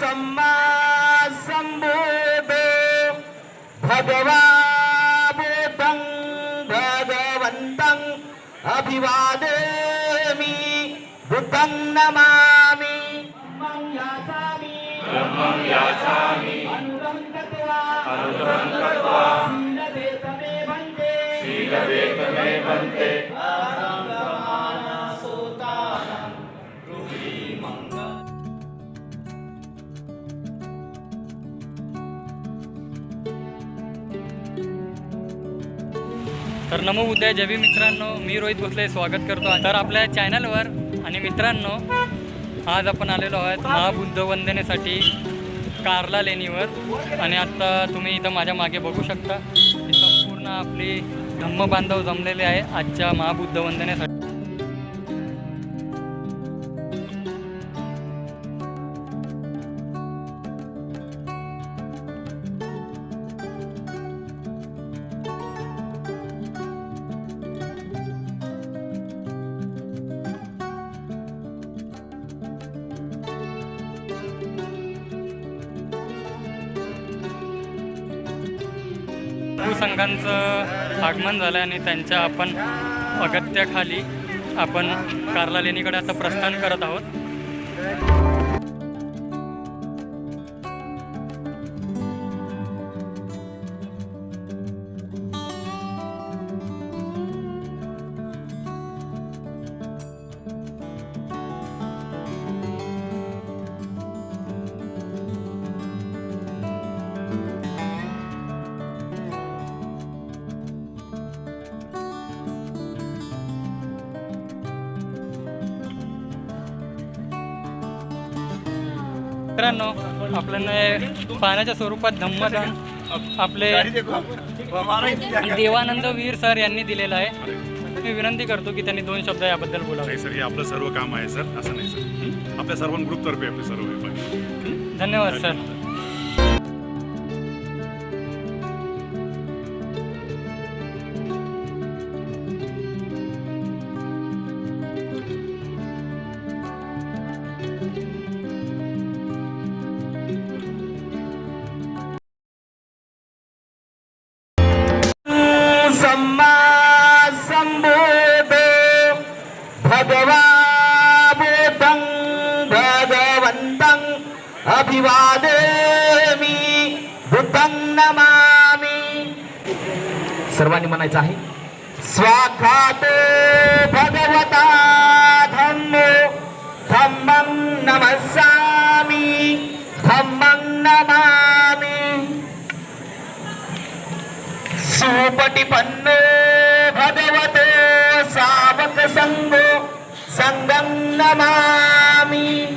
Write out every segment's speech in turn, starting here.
सम्मा सम्बुद्धो भगवा बुद्धं भगवन्तं तर नमो उद्या जवी मित्रांनो. मी रोहित भोसले स्वागत करतो. तर आपल्या चॅनलवर आणि मित्रांनो आज आपण आलेलो आहोत महाबुद्ध वंदनेसाठी कारला लेणीवर. आणि आत्ता तुम्ही इथं माझ्या मागे बघू शकता. संपूर्ण आपली धम्म बांधव जमलेले आहे आजच्या महाबुद्ध वंदनेसाठी संघांचं आगमन झालं आणि त्यांच्या आपण अगत्याखाली आपण कार्ला लेणीकडे आता प्रस्थान करत आहोत. मित्रांनो आपल्याला पाण्याच्या स्वरूपात धम्मदान. आपले देवानंद वीर सर यांनी दिलेलं आहे. मी विनंती करतो की त्यांनी दोन शब्द याबद्दल बोलावे. नाही सर हे आपलं सर्व काम आहे सर. असं नाही सर. आपल्या सर्व ग्रुपतर्फे आपले सर्व धन्यवाद सर. अभिवादयामि बुद्धं नमामि। सर्वांनी म्हणायचं आहे स्वाखात भगवता धम्मो धम्मं नमस्सामि धम्मं नमामि। सुपटिपन्नो भगवतो सावक संगो संगं नमामि।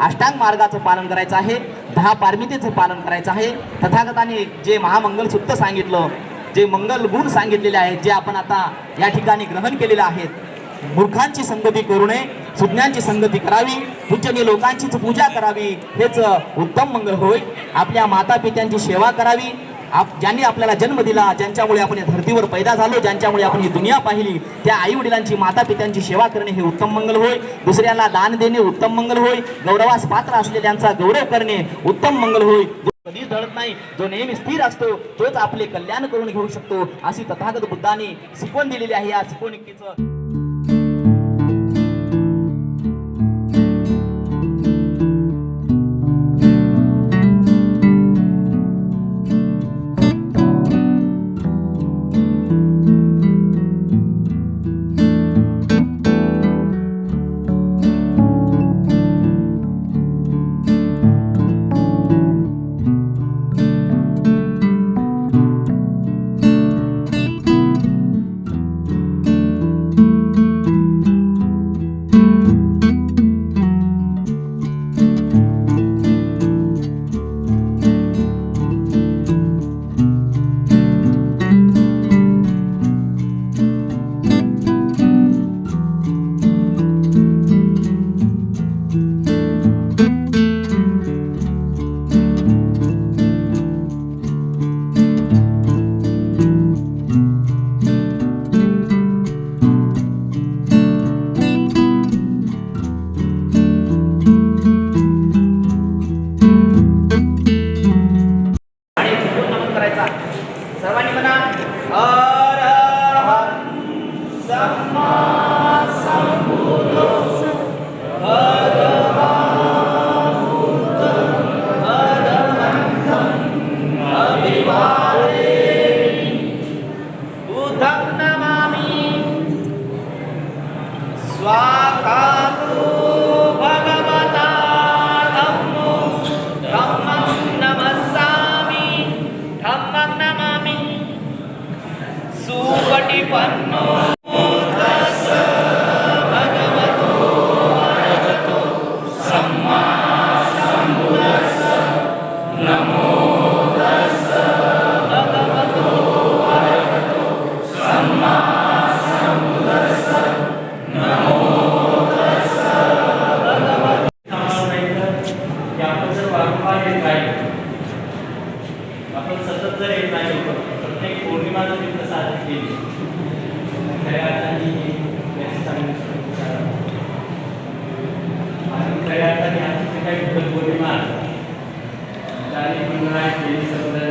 अष्टांग मार्गाचं पालन करायचं आहे. दहा पारमितीचं पालन करायचं आहे. तथागताने जे महामंगल सूत्र सांगितलं जे मंगल गुण सांगितलेले आहेत जे आपण आता या ठिकाणी ग्रहण केलेले आहेत मूर्खांची संगती करू नये सुज्ञांची संगती करावी पूजनीय लोकांचीच पूजा करावी हेच उत्तम मंगल होय. आपल्या माता पित्यांची सेवा करावी आप ज्यांनी आपल्याला जन्म दिला ज्यांच्यामुळे आपण या धर्तीवर पैदा झालो ज्यांच्यामुळे आपण ही दुनिया पाहिली त्या आई वडिलांची माता पित्यांची सेवा करणे हे उत्तम मंगल होय. दुसऱ्याला दान देणे उत्तम मंगल होय. गौरवास पात्र असलेल्यांचा गौरव करणे उत्तम मंगल होय. कधीच धडत नाही जो नेहमी स्थिर असतो तोच आपले कल्याण करून घेऊ शकतो अशी तथागत बुद्धाने शिकवण दिलेली आहे या शिकवणुकीचं. tonight, 87